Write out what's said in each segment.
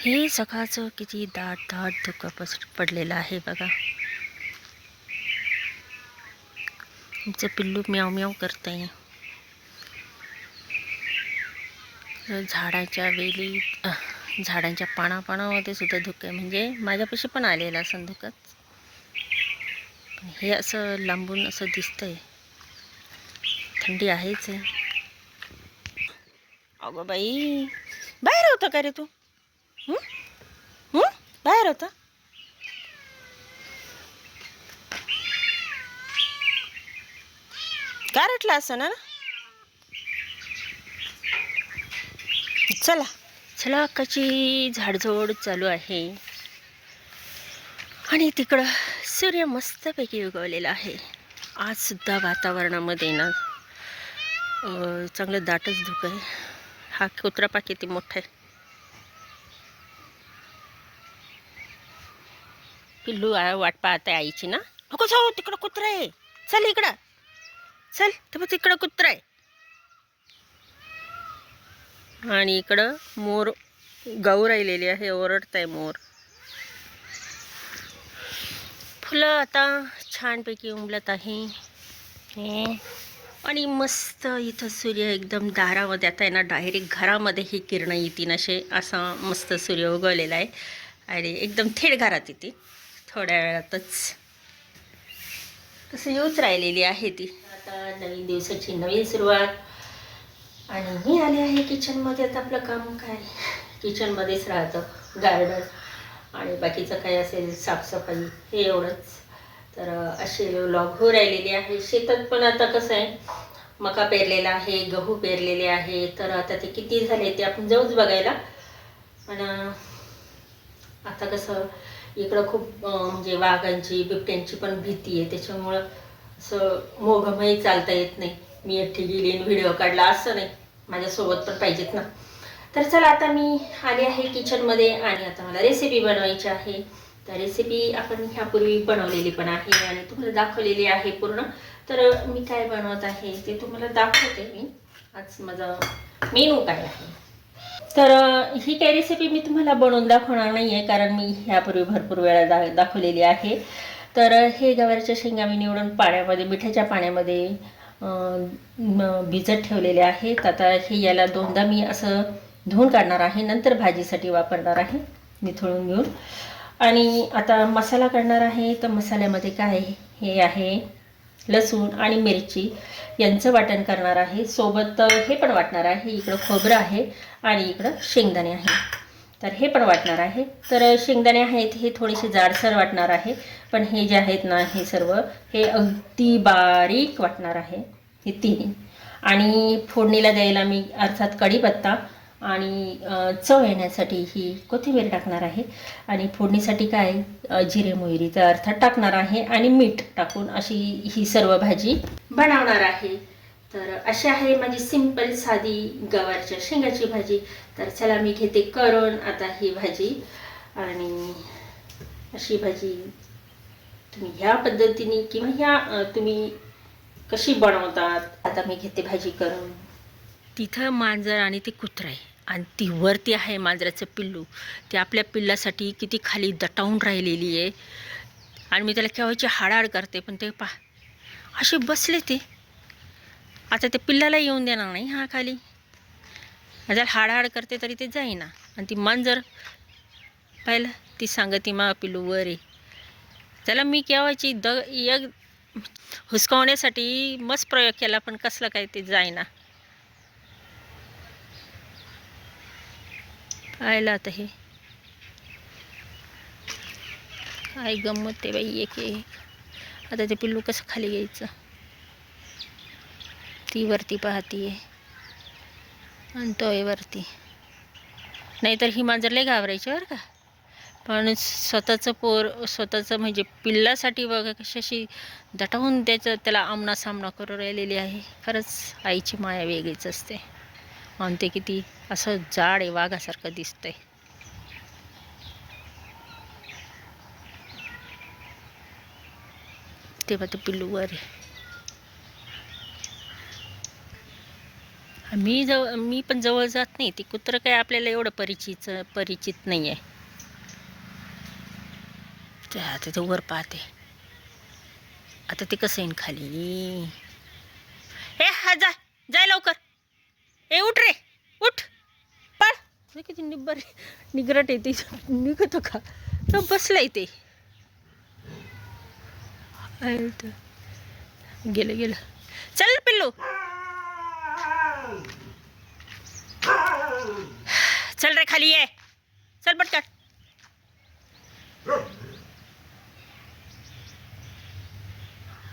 हे सकाळचं किती दाट दाट धुकं पस पडलेलं आहे बघा. आमचं पिल्लू म्याव म्याव करतंय झाडाच्या वेली झाडांच्या पानापानामध्ये सुद्धा धुकं आहे. म्हणजे माझ्यापाशी पण आलेलं असं धुकंच हे असं लांबून असं दिसतंय. थंडी आहेच आहे. अगं बाई बाहेर होतं का रे तू? बाहेर होता. काय रटला असं ना चला. चला कशी झाडझोड चालू आहे. आणि तिकडं सूर्य मस्तपैकी उगवलेला आहे. आज सुद्धा वातावरणामध्ये ना चांगलं दाटच धुकं आहे. हा कुत्रा पा किती मोठा आहे. पिल्लू वाट पाहत आहे आईची ना. नको जाऊ तिकडं कुत्रा आहे. चल इकडं. चल तर तिकडं कुत्रा आहे. आणि इकडं मोर गाऊ राहिलेली आहे ओरडत आहे मोर. फुलं आता छानपैकी उमलत आहे. आणि मस्त इथं सूर्य एकदम दारामध्ये आता आहे ना डायरेक्ट घरामध्ये ही किरणं येतील असे असा मस्त सूर्य उगवलेला आहे. आणि एकदम थेट घरात येते थोड्या वेळातच. तसं येऊच राहिलेली आहे ती. आता नवीन दिवसाची नवीन सुरुवात. आणि मी आले आहे किचनमध्ये आता आपलं काम काय? किचनमध्येच राहतं. गार्डन आणि बाकीचं काय असेल साफसफाई हे एवढंच. तर असे व्लॉग हो राहिलेले आहे. शेतात पण आता कसं आहे मका पेरलेला आहे गहू पेरलेले आहे. तर आता ते किती झाले ते आपण जाऊच बघायला. पण आता कसं इकडं खूप म्हणजे वाघांची बिबट्यांची पण भीती आहे. त्याच्यामुळं असं मोघमही चालता येत नाही. मी एकटी गेली व्हिडिओ काढला असं नाही. माझ्यासोबत पण पाहिजेत ना. तर चला आता मी आले आहे किचनमध्ये आणि आता मला रेसिपी बनवायची आहे. तर रेसिपी आपण ह्यापूर्वी बनवलेली पण आहे आणि तुम्हाला दाखवलेली आहे पूर्ण. तर मी काय बनवत आहे ते तुम्हाला दाखवते मी. आज माझा मेनू काय आहे? तर ही काही रेसिपी मी तुम्हाला बनवून दाखवणार नाही आहे कारण मी ह्यापूर्वी भरपूर वेळा दा दाखवलेली आहे. तर हे गवारीच्या शेंगा मी निवडून पाण्यामध्ये मिठाच्या पाण्यामध्ये भिजत ठेवलेले आहेत. आता हे याला दोनदा मी असं धुवून काढणार आहे. नंतर भाजीसाठी वापरणार आहे निथळून घेऊन. आणि आता मसाला करणार आहे. तर मसाल्यामध्ये काय हे आहे? लसूण आणि मिरची यांचं वाटण करणार आहे. सोबत हे पण वाटणार आहे. इकडं खोबरं आहे आणि इकडं शेंगदाणे आहे. तर हे पण वाटणार आहे. तर शेंगदाणे आहेत हे थोडेसे जाडसर वाटणार आहे. पण हे जे आहेत ना हे सर्व हे अगदी बारीक वाटणार आहे. हे तिन्ही. आणि फोडणीला द्यायला मी अर्थात कढीपत्ता आणि चव येण्यासाठी ही कोथिंबीर टाकणार आहे. आणि फोडणीसाठी काय? जिरे मोहरीचा अर्थात टाकणार आहे आणि मीठ टाकून अशी ही सर्व भाजी बनवणार आहे. तर अशी आहे माझी सिंपल साधी गवारच्या शेंगाची भाजी. तर चला मी घेते करून आता ही भाजी. आणि अशी भाजी तुम्ही ह्या पद्धतीने किंवा ह्या तुम्ही कशी बनवतात आता मी घेते भाजी करून. तिथं मांजर आणि ते कुत्रा. आहे आणि ती वरती आहे मांजराचं पिल्लू. ते आपल्या पिल्लासाठी किती खाली दटावून राहिलेली आहे. आणि मी त्याला केव्हाची हाडाड करते पण ते पा असे बसले ते. आता ते पिल्लाला येऊन देणार नाही हा खाली. त्याला हाडाहाड करते तरी ते जाईना. आणि ती मांजर पाहिलं ती सांगती मा पिल्लू वर आहे त्याला मी केव्हाची द एक हुसकावण्यासाठी मस्त प्रयोग केला पण कसलं काय ते जाईना. आयला आता हे. आई गंमत आहे बाई एक एक. आता ते पिल्लू कसं खाली घ्यायचं? ती वरती पाहतीये. आणि तो आहे वरती. नाहीतर ही मांजर लय घाबरायची बरं का. पण स्वतःचं पोर स्वतःचं म्हणजे पिल्लासाठी बघा कशाशी दटावून त्याचं त्याला आमना सामना करू राहिलेली आहे. खरंच आईची माया वेगळीच असते. आणि ते किती असं जाड आहे वाघासारखं दिसतंय. तेव्हा ते पिल्लू वर आहे. मी जवळ मी पण जवळ जात नाही. ती कुत्रं काय आपल्याला एवढं परिचित परिचित नाही आहे ते आता ते वर पाहते. आता ते कसं येईन खाली? हे हा जा जाय लवकर. ए उठ रे उठ. नाही किती निब्बर निगराट येते निघतो का? तो बसला ते. गेलं गेलं. चल पिल्लू. चल रे खाली ये. चल पटकन.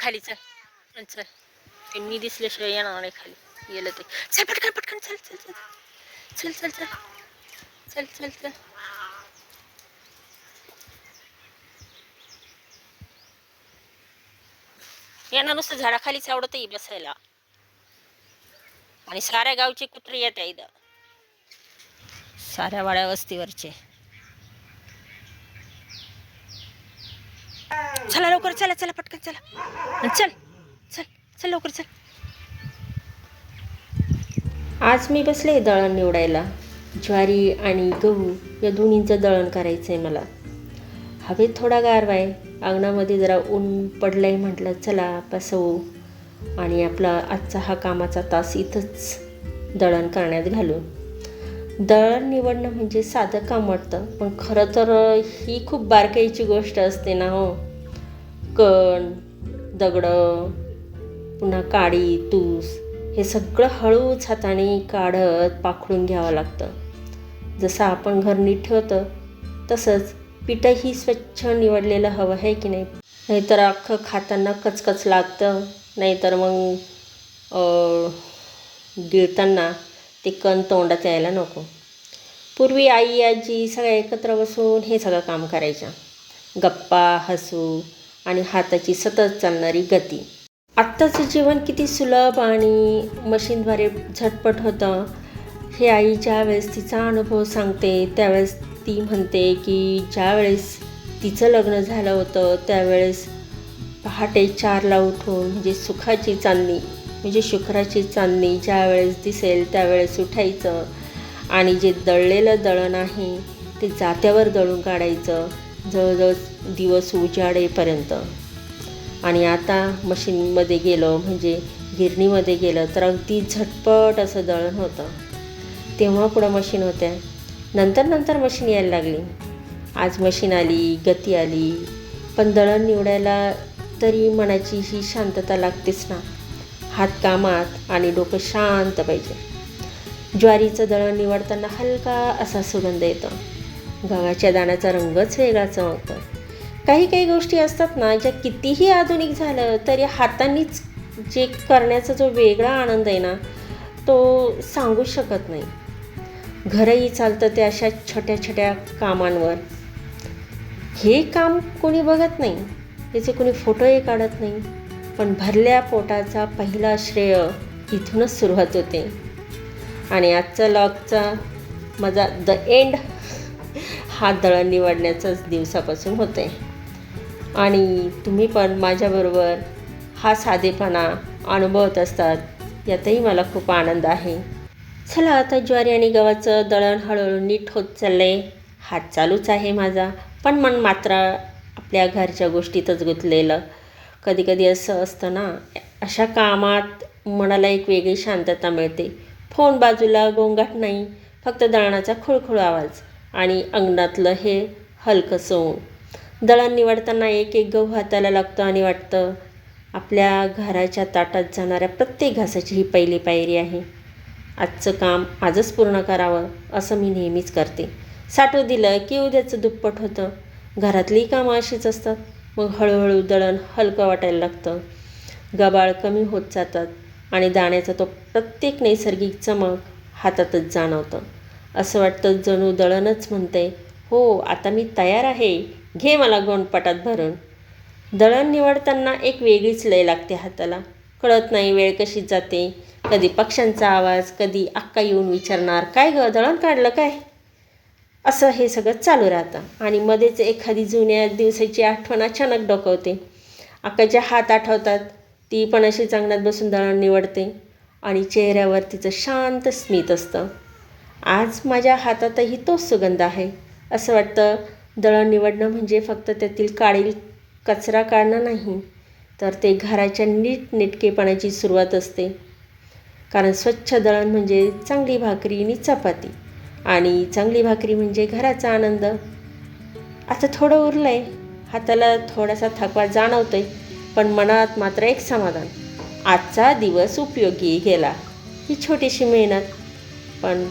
खाली चल. चल चल. ते मी दिसल्याशिवाय येणार नाही खाली. गेलं ते. चल पटकन पटकन. चल चल चल. चल चल चल. चल चल चल. यांना नुसतं झाडाखालीच आवडत आहे बसायला. आणि साऱ्या गावचे कुत्रे येत आहे इथं साऱ्या वाड्या वस्तीवरचे. चला लवकर चला चला पटकन चला. चल चल चल लवकर चल. आज मी बसले दळण निवडायला. ज्वारी आणि गहू या दोन्हींचं दळण करायचं आहे मला. हवेत थोडा गारवा आहे अंगणामध्ये जरा ऊन पडलं आहे म्हटलं चला बसवू. आणि आपला आजचा हा कामाचा तास इथंच दळण करण्यात घालू दळण निवडणं म्हणजे साधं काम वाटतं पण खरं तर ही खूप बारकाईची गोष्ट असते ना हो. कण दगडं पुन्हा काडी तूस हे सगळं हळूच हाताने काढत पाखडून घ्यावं लागतं. जसं आपण घर नीट ठेवतं तसंच पिठंही स्वच्छ निवडलेलं हवं आहे की नाही? नाहीतर अख्खं खाताना कचकच लागतं नाहीतर मग गिळताना ते कण तोंडात यायला नको. पूर्वी आई आजी सगळ्या एकत्र बसून हे सगळं काम करायच्या. गप्पा हसू आणि हाताची सतत चालणारी गती. आत्ताचं जीवन किती सुलभ आणि मशीनद्वारे झटपट होतं हे आई ज्या वेळेस तिचा अनुभव सांगते त्यावेळेस ती म्हणते की ज्यावेळेस तिचं लग्न झालं होतं त्यावेळेस पहाटे चारला उठून म्हणजे सुखाची चांदणी म्हणजे शुक्राची चांदणी ज्यावेळेस दिसेल त्यावेळेस उठायचं आणि जे दळलेलं दळण आहे ते जात्यावर दळून काढायचं जवळजवळ दिवस उजाडेपर्यंत. आणि आता मशीनमध्ये गेलं म्हणजे गिरणीमध्ये गेलं तर अगदी झटपट असं दळण होतं. तेव्हा पुढं मशीन होत्या. नंतर नंतर मशीन यायला लागली. आज मशीन आली गती आली. पण दळण निवडायला तरी मनाची ही शांतता लागतेच ना. हात कामात आणि डोकं शांत पाहिजे. ज्वारीचं दळण निवडताना हलका असा सुगंध येतो. गव्हाच्या दाण्याचा रंगच वेगळा चमकतो. काही काही गोष्टी असतात ना ज्या कितीही आधुनिक झालं तरी हातांनीच जे करण्याचा जो वेगळा आनंद आहे ना तो सांगू शकत नाही. घरही चालतं ते अशा छोट्या छोट्या कामांवर. हे काम कोणी बघत नाही. त्याचे कोणी फोटोही काढत नाही. पण भरल्या पोटाचा पहिला श्रेय इथूनच सुरुवात होते. आणि आजचा लॉगचा माझा द एंड हा दळण निवडण्याचाच दिवसापासून होते आणि तुम्ही पण माझ्याबरोबर हा साधेपणा अनुभवत असतात यातही मला खूप आनंद आहे. चला आता ज्वारी आणि गव्हाचं दळण हळूहळू नीट होत चाललं आहे हात चालूच आहे माझा. पण मन मात्र आपल्या घरच्या गोष्टीतच गुंतलेलं. कधी कधी असं असतं ना अशा कामात मनाला एक वेगळी शांतता मिळते. फोन बाजूला गोंगाट नाही फक्त दळणाचा खुळखुळ आवाज आणि अंगणातलं हे हलकं ऊन दळण निवडताना एक एक गहू हाताला लागतो आणि वाटतं आपल्या घराच्या ताटात जाणाऱ्या प्रत्येक घासाची ही पहिली पायरी आहे. आजचं काम आजच पूर्ण करावं असं मी नेहमीच करते. साठवू दिलं की उद्याचं दुप्पट होतं. घरातली कामं अशीच असतात. मग हळूहळू दळण हलकं वाटायला लागतं. गबाळ कमी होत जातात आणि दाण्याचा तो प्रत्येक नैसर्गिक चमक हातातच जाणवतं. असं वाटतं जणू दळणच म्हणते हो आता मी तयार आहे. घे मला गोंडपाटात भरून. दळण निवडताना एक वेगळीच लय लागते हाताला. कळत नाही वेळ कशी जाते. कधी पक्ष्यांचा आवाज कधी अक्का येऊन विचारणार काय गं दळण काढलं काय? असं हे सगळं चालू राहतं. आणि मध्येच एखादी जुन्या दिवसाची आठवण अचानक डोकवते. अक्काचे हात आठवतात. ती पण अशी चांगल्यात बसून दळण निवडते. आणि चेहऱ्यावर तिचं शांत स्मित असतं. आज माझ्या हातातही तोच सुगंध आहे. असं वाटतं. दळण निवडणं म्हणजे फक्त त्यातील काळी कचरा काढणं नाही. तर ते घराच्या नीटनेटकेपणाची सुरुवात असते. कारण स्वच्छ दळण म्हणजे चांगली भाकरी आणि चपाती. आणि चांगली भाकरी म्हणजे घराचा आनंद. आता थोडं उरलं आहे हाताला थोडासा थकवा जाणवतो आहे पण मनात मात्र एक समाधान. आजचा दिवस उपयोगी गेला. ही छोटीशी मेहनत. पण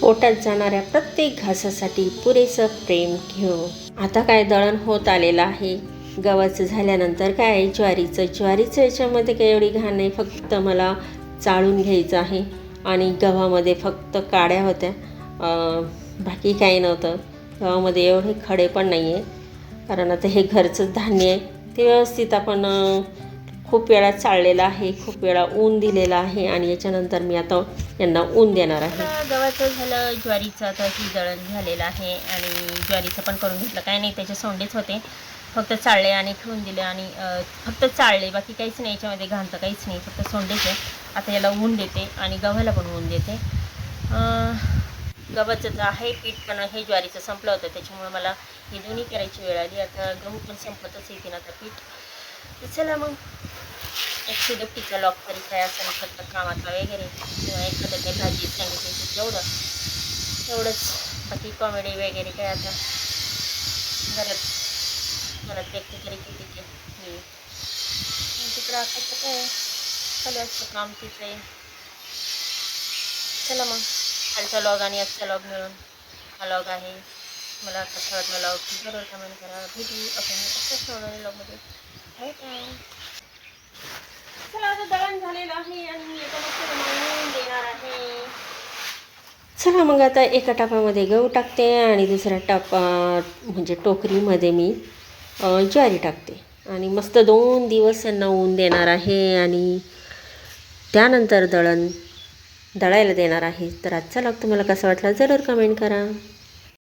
पोटात जाणाऱ्या प्रत्येक घासासाठी पुरेसं प्रेम घेऊ आता काय दळण होत आलेलं आहे? गव्हाचं झाल्यानंतर काय ज्वारीचं? ज्वारीचं याच्यामध्ये काही एवढी घाण नाही फक्त मला चाळून घ्यायचं आहे. आणि गव्हामध्ये फक्त काड्या होत्या. बाकी काही नव्हतं. गव्हामध्ये एवढे खडे पण नाही आहे कारण आता हे घरचंच धान्य आहे. ते व्यवस्थित आपण खूप वेळा चाळलेलं आहे खूप वेळा ऊन दिलेलं आहे. आणि याच्यानंतर मी आता यांना ऊन देणार आहे. गव्हाचं झालं ज्वारीचं आता की दळण झालेलं आहे. आणि ज्वारीचं पण करून घेतलं. काय नाही त्याचे सोंडेच होते. फक्त चाळले आणि ठेवून दिले आणि फक्त चाळले बाकी काहीच नाही याच्यामध्ये घालतं काहीच नाही फक्त सोंड देते आता याला ऊन देते आणि गव्हाला पण ऊन देते. गव्हाचं तर आहे पीठ पण हे ज्वारीचं संपलं होतं त्याच्यामुळे मला हे दोन्ही करायची वेळ आली. आता गहू पण संपतच येते ना आता पीठ. तर चला मग. एकशे दुपटीचा लॉक तरी काय असं फक्त कामाचा वगैरे किंवा एखादं काही भाजी सांगितली तेवढं एवढंच बाकी कॉमेडी वगैरे काय आता. घरात मला व्यक्त तरी किती ते. तिकडं आता तर काय? चालू असतं काम तिथे. चला मग. खालचा लॉग आणि आजचा लॉग मिळून. हा लॉग आहे. मला कसा वाटला लॉग जरूर कमेंट करा. भेटू आपण असंच नवनवीन लॉगमध्ये काय काय चला आता दळण झालेलं आहे आणि मी आता मस्त देणार आहे. चला मग आता एका टापामध्ये गहू टाकते आणि दुसऱ्या टापा म्हणजे टोकरीमध्ये मी ज्वारी टाकते. आणि मस्त दोन दिवस यांना ऊन देणार आहे आणि त्यानंतर दळण दळायला देणार आहे. तर आजचा लॉग तुम्हाला कसा वाटला जरूर कमेंट करा.